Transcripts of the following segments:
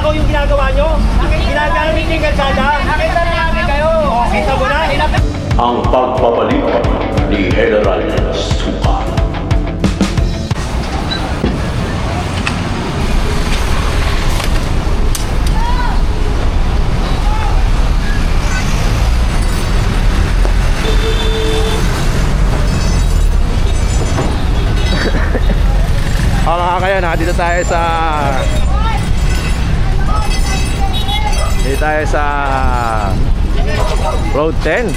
pagnanakaw yung ginagawa nyo? Ginagamit yung kalsada? Nakita na namin kayo. O, kita mo na. ang pagbabalik ni General Suka. O mga kayo, dito tayo sa tayo sa Road 10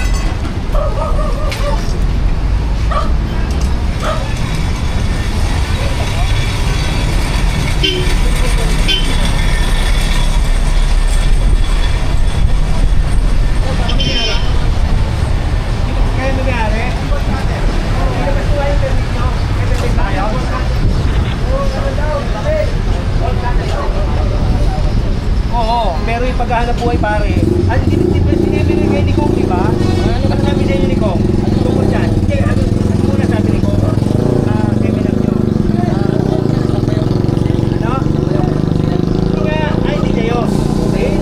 Kaya nangyari? Oo, pero yung paghahanap buhay pare, ano din din din sinabi kay ni Kong, di ba? Ano sabi sa inyo ni Kong? Tungkol dyan. Hindi, ano, ano muna sabi ni Kong? Ah, seminar nyo. Ano? Hindi nga, ay, hindi kayo. Eh,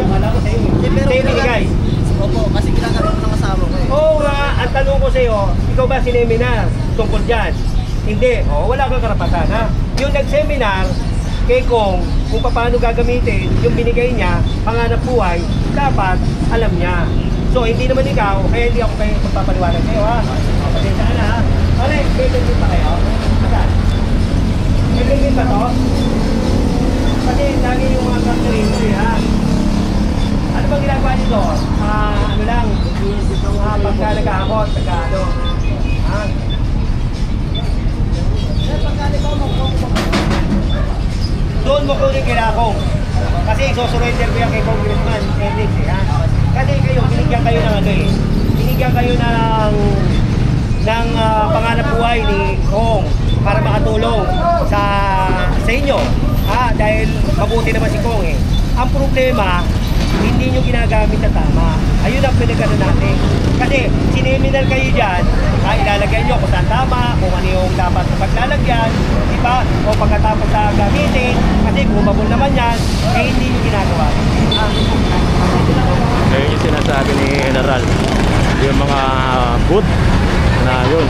akala ko sa'yo. eh. Sa'yo binigay. Opo, kasi ginagawa ko ng asawa ko eh. Oo nga, ang tanong ko sa'yo, ikaw ba sineminar tungkol dyan? Hindi, oh, wala kang karapatan ha. Yung nag-seminar kay Kong kung paano gagamitin yung binigay niya, panganap buhay, dapat alam niya. So, hindi naman ikaw, kaya hindi ako kayo magpapaliwanag sa'yo ha. Pasensya ka na ha. Alay, may din pa kayo? Saan? May ba to? Kasi lagi yung mga factory mo eh ha. Ano bang ginagawa nito? Ah, ano lang, ah, pagka nag-aakot, pagka ano. Ha? Doon mo kunin kila Kong. Kasi isusurrender ko yan kay Congressman Enix eh, ha? Kasi kayo, binigyan kayo ng ano eh. Binigyan kayo ng ng ah, panganap buhay ni Kong para makatulong sa sa inyo. Ha? Dahil mabuti naman si Kong eh. Ang problema, hindi nyo ginagamit na tama. Ayun ang pinagano natin. Kasi sineminal kayo dyan, ha, ilalagay nyo kung saan tama, kung ano yung dapat paglalagyan, di ba? O pagkatapos sa gamitin, kasi bumabol naman yan, eh hindi nyo ginagawa. Ha? Ngayon yung sinasabi ni General Yung mga booth na yun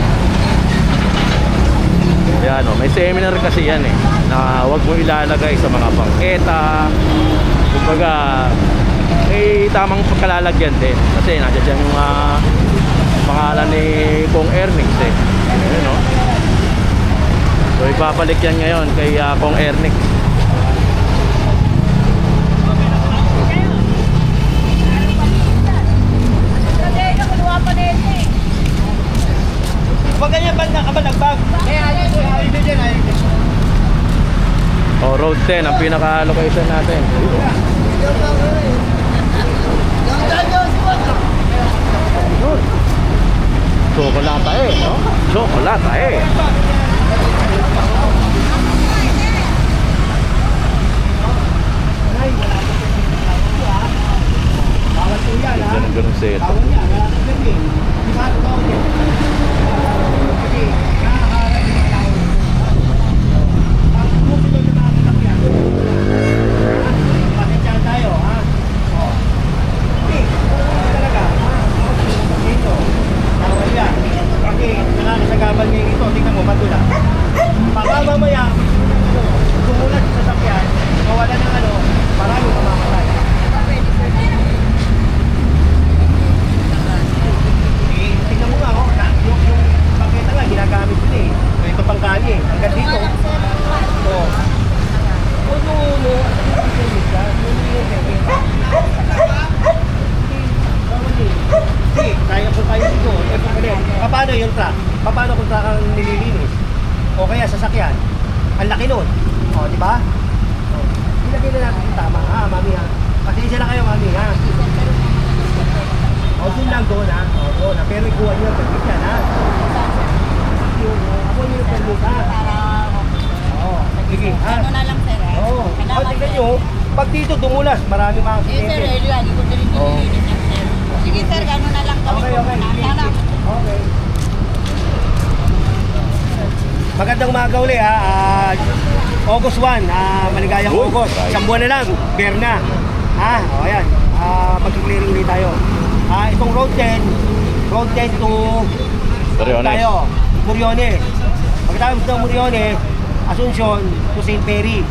Yan o, may seminar kasi yan eh Na huwag mo ilalagay sa mga bangketa Kumbaga May tamang pagkalalagyan din. Kasi nandiyan dyan yung ah, pangalan ni Kong Ernix eh. Ayun o So ibabalik yan ngayon kay ah, Kong Ernix Pag ganyan ba ka ba? Nagbag? Eh, ayun, ayun din yan, ayun din. O Road 10 ang pinaka-location natin Yun. Chocolata eh, no? Chocolata eh. Bawal po yan, ha? Ganun ganun set. Bawal yan, wala kang pwede. Di ba? Bawal yan. Kasi, nakakaharap yung tao. Pag sumusunod yung mga sasakyan, pasensyahan tayo, ha? O. Hindi, bawal talaga, ha? Dito, bawal yan. Kasi, nakakasagabal ngayon ito, tingnan mo, madula. Baka mamaya, tumulat sa sasakyan, mawala ng ano, marami mamamatay. Eh, tingnan mo nga, oh, na, yung, yung paketa nga, ginagamit yun eh. Ito pang kali eh. Hanggang dito. Oh. Oh, no, no. Ano yung permit ka? Ano yung permit? Hindi, bawal eh. Hindi, kaya po tayo dito. Paano yung truck? Paano kung truck ang nililinis? O kaya sasakyan? Ang laki nun. O, di ba? Ilagay na natin yung tama, ha, mami, ha? Pasensya na kayo, mami, ha? O, doon lang doon ha. O, doon ha. Pero ikuha permit yan ha. Yung, ako niyo yung permit ha. Oo. Sige ha. Ano na lang sir eh. Oo. O, tingnan nyo. Pag dito dumulas, marami mga Eh sir, eh, yun, hindi ko din Oo. nililinis yan sir. Sige sir, gano'n na lang kami Okay, okay. Sige, sige. Okay. Magandang umaga uli ha. Ah, August 1, ah, maligayang Uy, August. right. Isang buwan na lang, bear na. Ha, o ayan. Ah, mag-clearing ulit tayo. Ah, itong road 10, road 10 to Moriones. tayo, Muriones. Pagkatapos ng Muriones, Asuncion to St. Perry.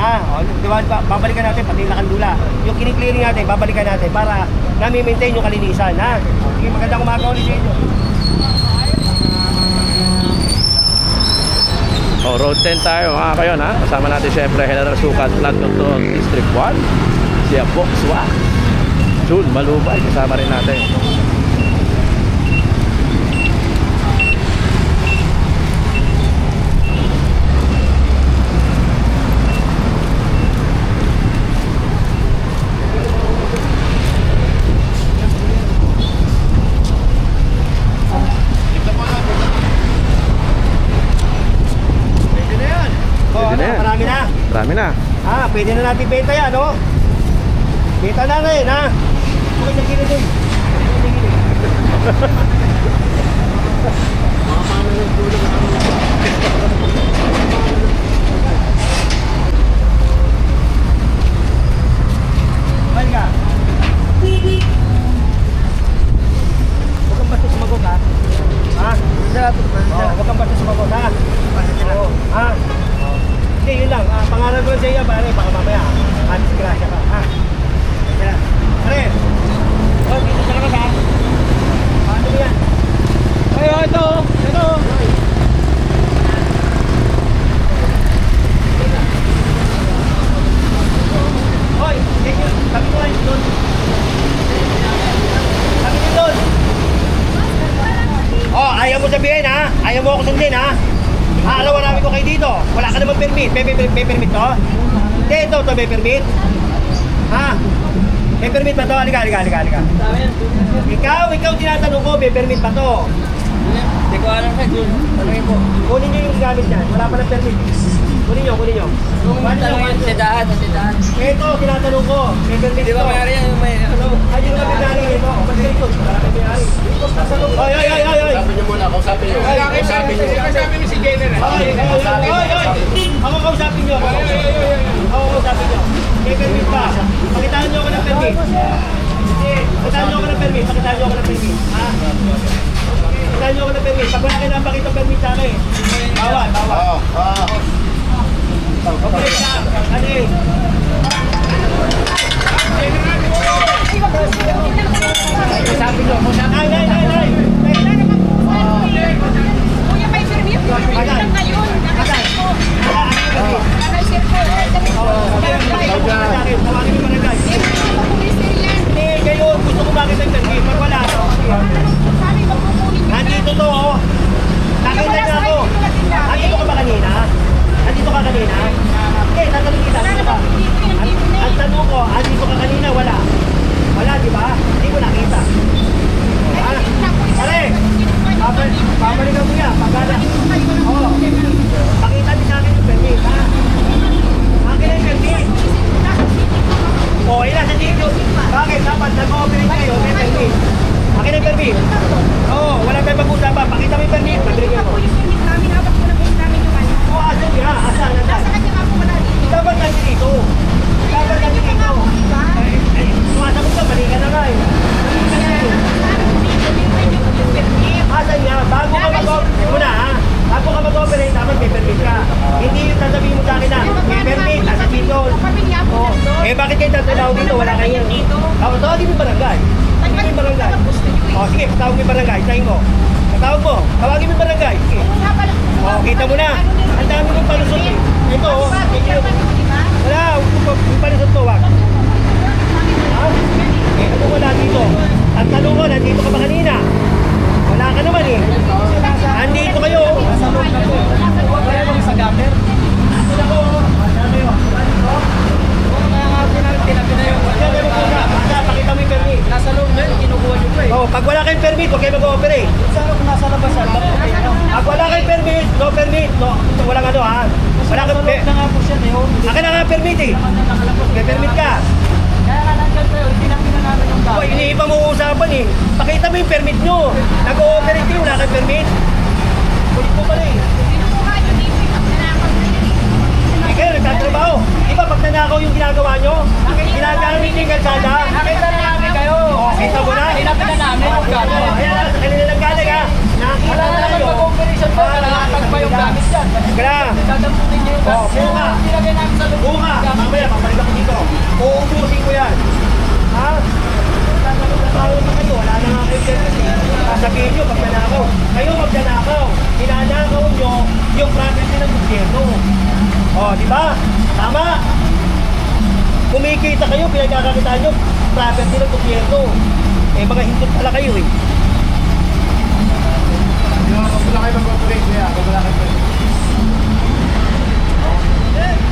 Ha, o, di ba, ba- babalikan natin pati Lakandula. Yung kiniklearing natin, babalikan natin para nami-maintain yung kalinisan, ha? Sige, magandang umaga ulit sa inyo. Oh, road 10 tayo mga kayo na. Kasama natin syempre General Sukat, Plant Control District 1. Si Box Wa. Jun Malubay, kasama rin natin. Pwede na yan. O, Pwede ano, na yan. Marami na. Marami na. Ha, pwede na natin benta yan, no? Benta na rin, ha? Okay. Mahal ka? Huwag kang basta sumagot, ha? Huwag kang basta sumagot, ha? Ha? Hindi, yun lang. Ah, pangalan ko sa iyo, pare, baka mamaya. Ah, disgrasya ka. Ha? Kaya, pare. Oh, dito sa labas, ha? Paano mo yan? Ay, oh, ito. Ito. Hoy, thank you. Sabi ko kayo doon. Sabi niyo doon. Oh, ayaw mo sabihin ha? Ayaw mo ako sundin ha? Aalawa namin ko kayo dito. Wala ka naman permit. May, may, may permit to? Hindi, ito, ito may permit. Ha? May permit ba to? Halika, halika, halika, halika. Ikaw, ikaw tinatanong ko, may permit ba to? Hindi ko alam sir, Jun. Tanungin po. Kunin nyo yung gamit niyan. Wala pa ng permit. Kunin nyo, kunin nyo. Kung tanungin, kunin nyo. sidahan, sidahan. Ito, tinatanong ko. May permit Di ba mayari yan may ano? Ay, yung may may ito. Wala may may-ari. Ay, ay, ay, ay, ay. Sabi niyo muna, kausapin niyo. Kausapin niyo. Ay, ay, ay, ay, ay. Ako kausapin nyo. Ako kausapin nyo. May permit pa. Pakitaan nyo ako ng permit. Pakitaan nyo ako ng permit. Pakitaan nyo ako ng permit. Ha? Pakitaan nyo ako ng permit. Pag wala kayo ng permit sa akin. Bawal, bawal. Okay na. Ano eh? Sabi ko bakit ang permit. Pag wala, Nandito to, oh. Wala. Wala, di ba? Hindi ko nakita. Ha? Pare, babal, babalikan mo yan. Pagkala. Oo. Pakita din sa akin yung permit, ha? Akin ang permit. Oo, ilan sa dito? Bakit? Dapat nag-ooperate kayo, may permit. Akin ang permit. Oo, wala tayong pag-usapan. Pakita mo yung permit. Pabigyan mo. Oo, asan nga? Asan? Asan? Dapat nandiyo dito. Dapat nandiyo dito. Eh, eh, sumasagot ka, mali ka na nga eh. Asan nga? Bago ka mag-operate, muna ha? Bago ka mag-operate, dapat may permit ka. Hindi yung sasabihin mo sa akin na, may permit, nasa dito. Oo. Eh, bakit kayo tatanawag dito? Wala kayo. Ako, mo yung barangay. Tawagin mo yung barangay. O, sige, patawag mo yung barangay. Sahin mo. Patawag mo. Tawagin mo yung barangay. Sige. O, kita mo na. Ang dami mong palusot eh. Ito, oh. Wala, yung palusot to, wag. Ha? Eh, ano wala dito? Ang tanong ko, nandito ka ba kanina? Wala ka naman eh. Nandito kayo. Nasa loob na to. Kaya kami sa gamer. Ako. Nandito kayo. Kaya nga tin- tinabi na yung. Basta, pakita mo yung permit. Nasa loob na yun, kinukuha nyo eh. Oh, pag wala kayong permit, huwag kayo mag-ooperate. Saan ako nasa labas ano? Pag wala kayong permit, no permit, no, walang ano ha. Wala Nasa kang loob pe- na nga po siya eh. oh. Akin na nga permit eh. May permit ka. Namin O, gamer. iniiba mo usapan eh. Pakita mo yung permit nyo. Nag-ooperate kayo, wala kayong permit. Kulit mo pala eh. Kayo nagtatrabaho. Di ba pag nanakaw yung ginagawa nyo? Ginagamit yung kalsada? Nakita na namin kayo. Oh, kita mo na? Hinapin na namin ayan, sa kanila lang galing ha. Nakita Wala na na naman tayo. mag-operation pa. Nalalatag pa yung gamit dyan. Kaya, Dadamputin niyo yung namin sa loob. bunga, mamaya, babalik ako dito. Uubusin ko yan. Ha? Tatrabaho na kayo, wala na nga kayo dyan kasi. Sasabihin nyo, magnanakaw. Kayo magnanakaw. Hinanakaw nyo yung property ng gobyerno. Oh, di ba? Tama. Kumikita kayo, pinagkakakitaan nyo, property ng gobyerno. Eh, mga hindot pala kayo eh.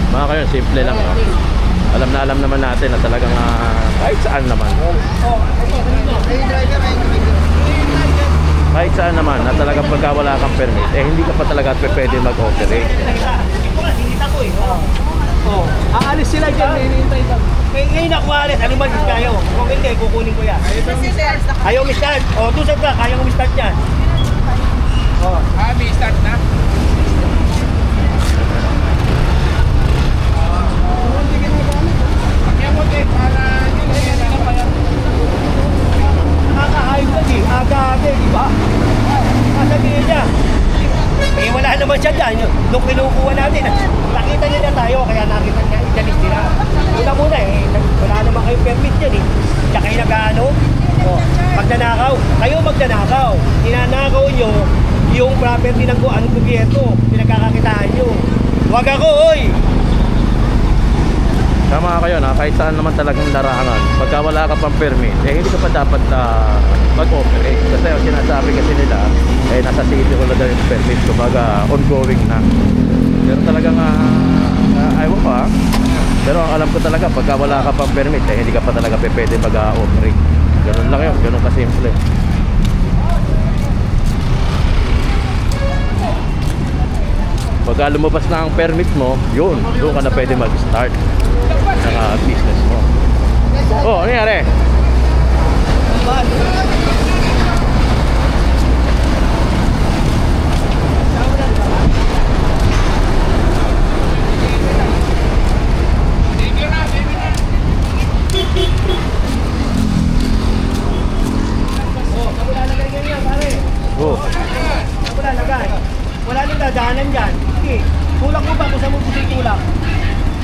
Mga kayo, simple lang. No? Alam na alam naman natin na talagang ah, kahit saan naman. Kahit saan naman na talagang pagka wala kang permit, eh hindi ka pa talaga pwede mag-operate. Oh. Oh. Aalis sila dyan. Hinihintay lang. Eh, ngayon ako alis, ano man kayo? Kung hindi, kukunin ko yan. Ayaw mi-start. O, tusad ka, kaya ko mi-start yan. O, Ah, may start na. Kaya din, para hindi na yan pa yan. nakakahayop ka di, aga-aga, di ba? Niya, eh wala naman siya dyan. Nung natin, nakita niya na tayo, kaya nakita niya, italis nila. Una muna eh, wala naman kayong permit yan eh. Kayo nag-ano, o, magnanakaw. Kayo magnanakaw. Ninanakaw nyo yung property ng ano, gobyerno. Pinagkakakitaan nyo. Huwag ako, oy! Tama kayo na kahit saan naman talagang larangan. Pagka wala ka pang permit, eh hindi ka pa dapat ah, mag-operate. Kasi ang sinasabi kasi nila, eh nasa city na daw yung permit. Kumbaga ongoing na. Pero talagang, uh, ayaw ko ah. Pero ang alam ko talaga, pagka wala ka pang permit, eh hindi ka pa talaga pwede mag-operate. Ganun lang yun, ganun kasimple. Pagka lumabas na ang permit mo, yun, doon ka na pwede mag-start ng ah, business mo. Oh, ano nangyari? Thank you na, thank you na. Oh, saan mo lalagay ganyan, pare? Oh, Saan mo lalagay? Wala nang dadaanan dyan. Sige, tulak mo ba kung saan mo gusto itulak?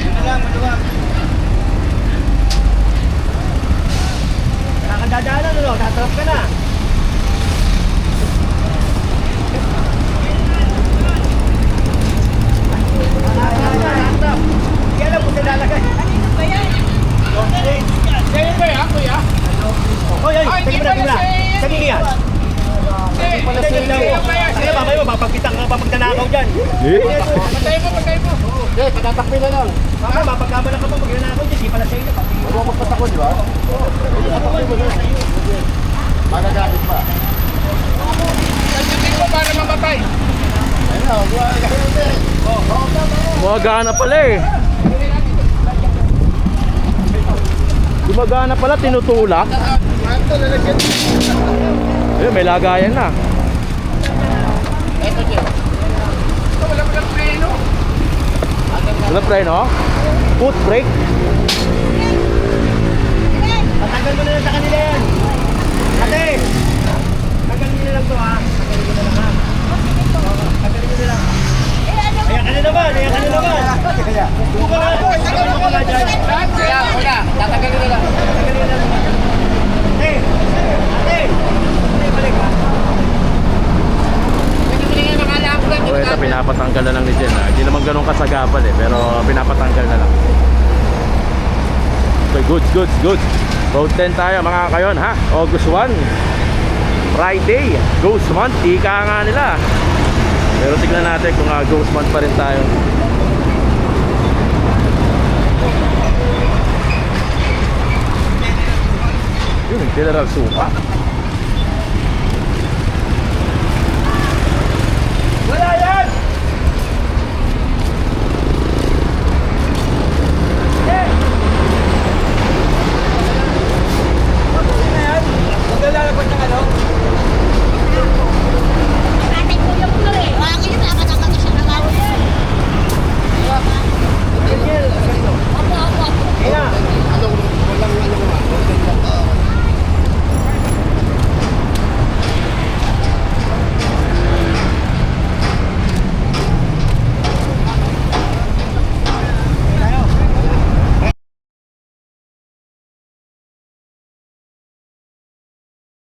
Ano lang, maluwag. Wala kang dadaanan, ano? Tatrap ka na. Tatrap. Hindi alam kung saan lalagay. Kaya ba yan, kuya? Hoy, hoy, Ay, teka di muna, teka pala muna. siya. Kanino yan? Hindi, Hindi, hindi, hindi. Sige, mamaya mo, mapagkitang ka pa magnanakaw dyan. Eh? Patay mo, patay mo. Hindi, patatakpi na lang. Mamaya, mapagkamala ka pa magnanakaw dyan. Di pala pati. Huwag mo patakot, di ba? Magagamit pa. Sabihin mo para mamatay. Gumagana pala eh. Gumagana pala, tinutulak. Eh, may lagayan na. Ito, Jay. Ito, wala mo lang preno. Wala pre, no? Foot brake. Patanggal mo na lang sa kanila yan. Ate! Tanggalin nyo na lang to ha. Tanggalin mo na lang ha. Tanggalin mo na lang. Ayan ka na naman, ayan ka na naman. Buka ka. Tanggalin mo ka nga dyan. Kuya, kuya, tatagalin na lang. Tanggalin mo na lang. Ate! Ate! Ate, balik ha. Pwede mo lang makalako lang. O ito, pinapatanggal na lang ni Jen. Ganun kasagapal eh, pero pinapatanggal na lang. Okay, goods, goods, goods. Road 10 tayo mga kayon ha. August 1. Friday. Ghost month. Ika nga nila. Pero tignan natin kung uh, ghost month pa rin tayo. Yun, General Suka.